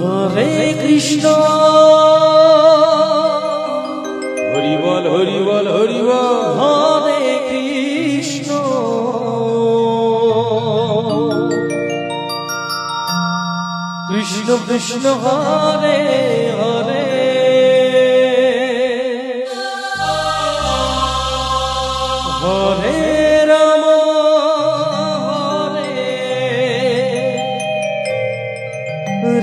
হরে Krishna. Hari বল Hari বল Hari বল। হরে Krishna. Krishna Krishna Hare Hare. হরে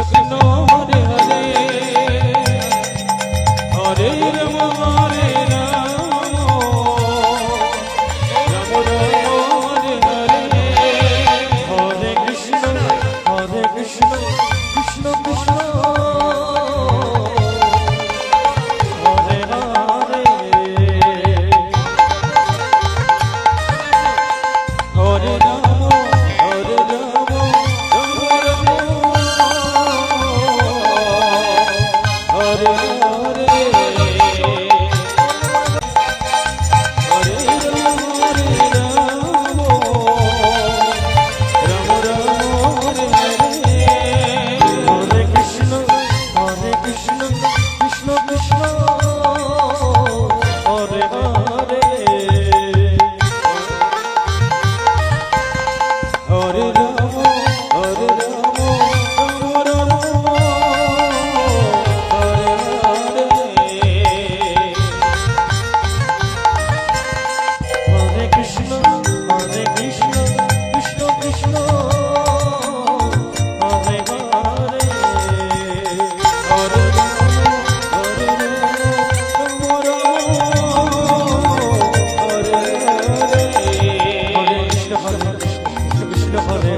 Krishna Hare Hare. হরে